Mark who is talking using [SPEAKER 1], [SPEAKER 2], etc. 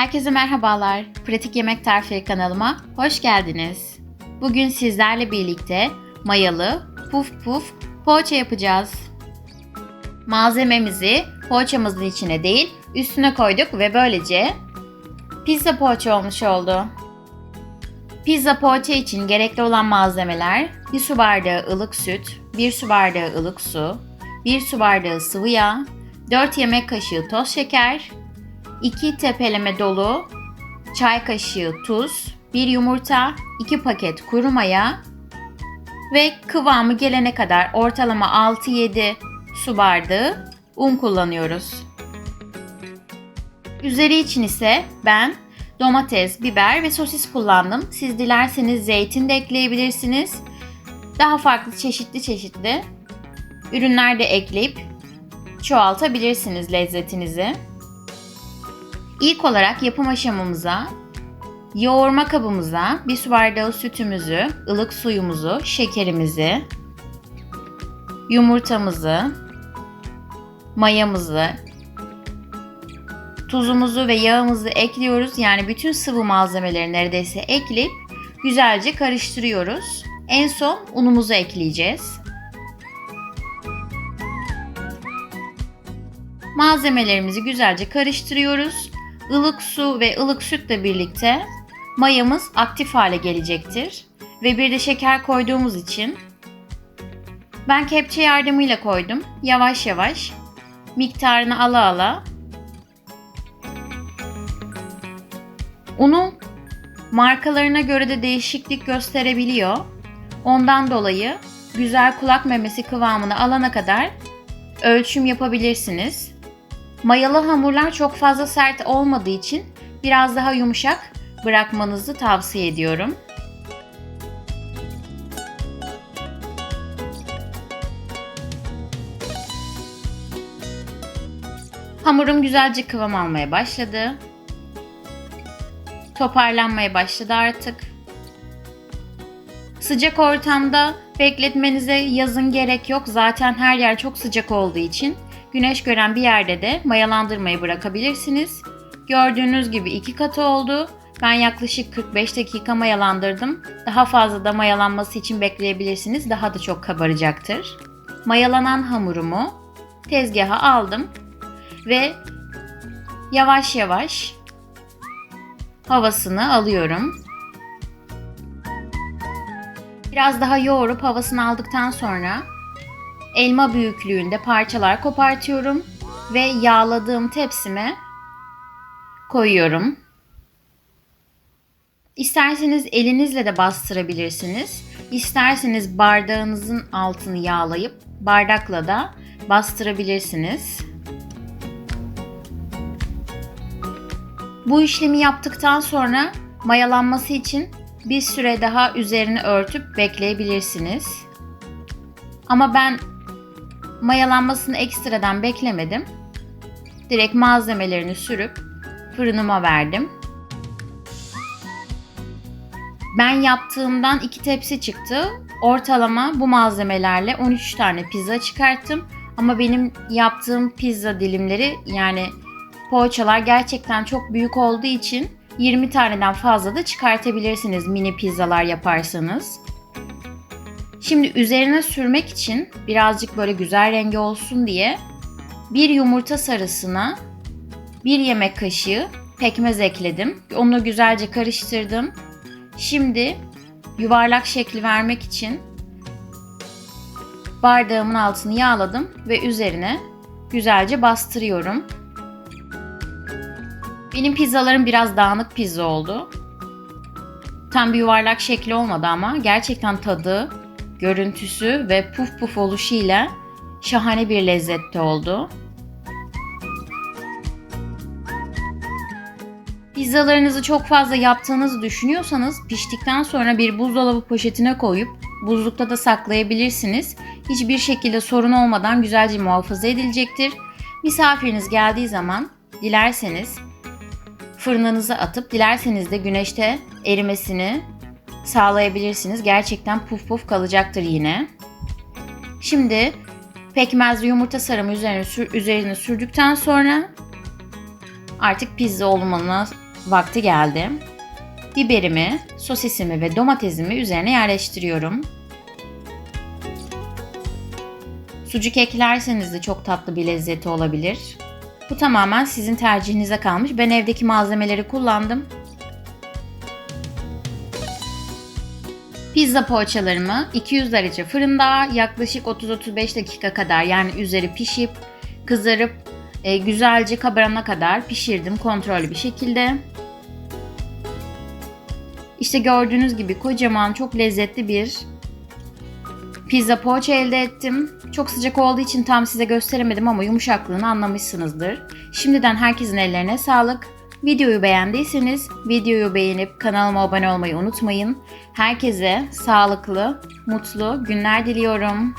[SPEAKER 1] Herkese merhabalar. Pratik Yemek Tarifleri kanalıma hoş geldiniz. Bugün sizlerle birlikte mayalı puf puf poğaça yapacağız. Malzememizi poğaçamızın içine değil üstüne koyduk ve böylece pizza poğaça olmuş oldu. Pizza poğaça için gerekli olan malzemeler 1 su bardağı ılık süt, 1 su bardağı ılık su, 1 su bardağı sıvı yağ, 4 yemek kaşığı toz şeker, 2 tepeleme dolu çay kaşığı tuz, 1 yumurta, 2 paket kuru maya ve kıvamı gelene kadar ortalama 6-7 su bardağı un kullanıyoruz. Üzeri için ise ben domates, biber ve sosis kullandım. Siz dilerseniz zeytin de ekleyebilirsiniz. Daha farklı çeşitli çeşitli ürünler de ekleyip çoğaltabilirsiniz lezzetinizi. İlk olarak yapım aşamamıza yoğurma kabımıza bir su bardağı sütümüzü, ılık suyumuzu, şekerimizi, yumurtamızı, mayamızı, tuzumuzu ve yağımızı ekliyoruz. Yani bütün sıvı malzemeleri neredeyse ekleyip güzelce karıştırıyoruz. En son unumuzu ekleyeceğiz. Malzemelerimizi güzelce karıştırıyoruz. Ilık su ve ılık sütle birlikte mayamız aktif hale gelecektir. Ve bir de şeker koyduğumuz için ben kepçe yardımıyla koydum. Yavaş yavaş miktarını ala ala Unu markalarına göre de değişiklik gösterebiliyor. Ondan dolayı güzel kulak memesi kıvamını alana kadar ölçüm yapabilirsiniz. Mayalı hamurlar çok fazla sert olmadığı için biraz daha yumuşak bırakmanızı tavsiye ediyorum. Hamurum güzelce kıvam almaya başladı. Toparlanmaya başladı artık. Sıcak ortamda bekletmenize yazın gerek yok. Zaten her yer çok sıcak olduğu için güneş gören bir yerde de mayalandırmayı bırakabilirsiniz. Gördüğünüz gibi iki katı oldu. Ben yaklaşık 45 dakika mayalandırdım. Daha fazla da mayalanması için bekleyebilirsiniz. Daha da çok kabaracaktır. Mayalanan hamurumu tezgaha aldım ve yavaş yavaş havasını alıyorum. Biraz daha yoğurup havasını aldıktan sonra elma büyüklüğünde parçalar kopartıyorum ve yağladığım tepsime koyuyorum. İsterseniz elinizle de bastırabilirsiniz. İsterseniz bardağınızın altını yağlayıp bardakla da bastırabilirsiniz. Bu işlemi yaptıktan sonra mayalanması için bir süre daha üzerini örtüp bekleyebilirsiniz. Ama ben mayalanmasını ekstradan beklemedim. Direkt malzemelerini sürüp fırınıma verdim. Ben yaptığımdan iki tepsi çıktı. Ortalama bu malzemelerle 13 tane pizza çıkarttım. Ama benim yaptığım pizza dilimleri yani poğaçalar gerçekten çok büyük olduğu için 20 taneden fazla da çıkartabilirsiniz mini pizzalar yaparsanız. Şimdi üzerine sürmek için birazcık böyle güzel rengi olsun diye bir yumurta sarısına bir yemek kaşığı pekmez ekledim. Onu güzelce karıştırdım. Şimdi yuvarlak şekli vermek için bardağımın altını yağladım ve üzerine güzelce bastırıyorum. Benim pizzalarım biraz dağınık pizza oldu. Tam bir yuvarlak şekli olmadı ama gerçekten tadı, görüntüsü ve puf puf oluşuyla şahane bir lezzette oldu. Pizzalarınızı çok fazla yaptığınızı düşünüyorsanız piştikten sonra bir buzdolabı poşetine koyup buzlukta da saklayabilirsiniz. Hiçbir şekilde sorun olmadan güzelce muhafaza edilecektir. Misafiriniz geldiği zaman dilerseniz fırınınıza atıp dilerseniz de güneşte erimesini sağlayabilirsiniz. Gerçekten puf puf kalacaktır yine. Şimdi pekmezli yumurta sarımı üzerine, sür, üzerine sürdükten sonra artık pizza olmanına vakti geldi. Biberimi, sosisimi ve domatesimi üzerine yerleştiriyorum. Sucuk eklerseniz de çok tatlı bir lezzeti olabilir. Bu tamamen sizin tercihinize kalmış. Ben evdeki malzemeleri kullandım. Pizza poğaçalarımı 200 derece fırında yaklaşık 30-35 dakika kadar yani üzeri pişip kızarıp e, güzelce kabarana kadar pişirdim kontrollü bir şekilde. İşte gördüğünüz gibi kocaman çok lezzetli bir pizza poğaça elde ettim. Çok sıcak olduğu için tam size gösteremedim ama yumuşaklığını anlamışsınızdır. Şimdiden herkesin ellerine sağlık. Videoyu beğendiyseniz videoyu beğenip kanalıma abone olmayı unutmayın. Herkese sağlıklı, mutlu günler diliyorum.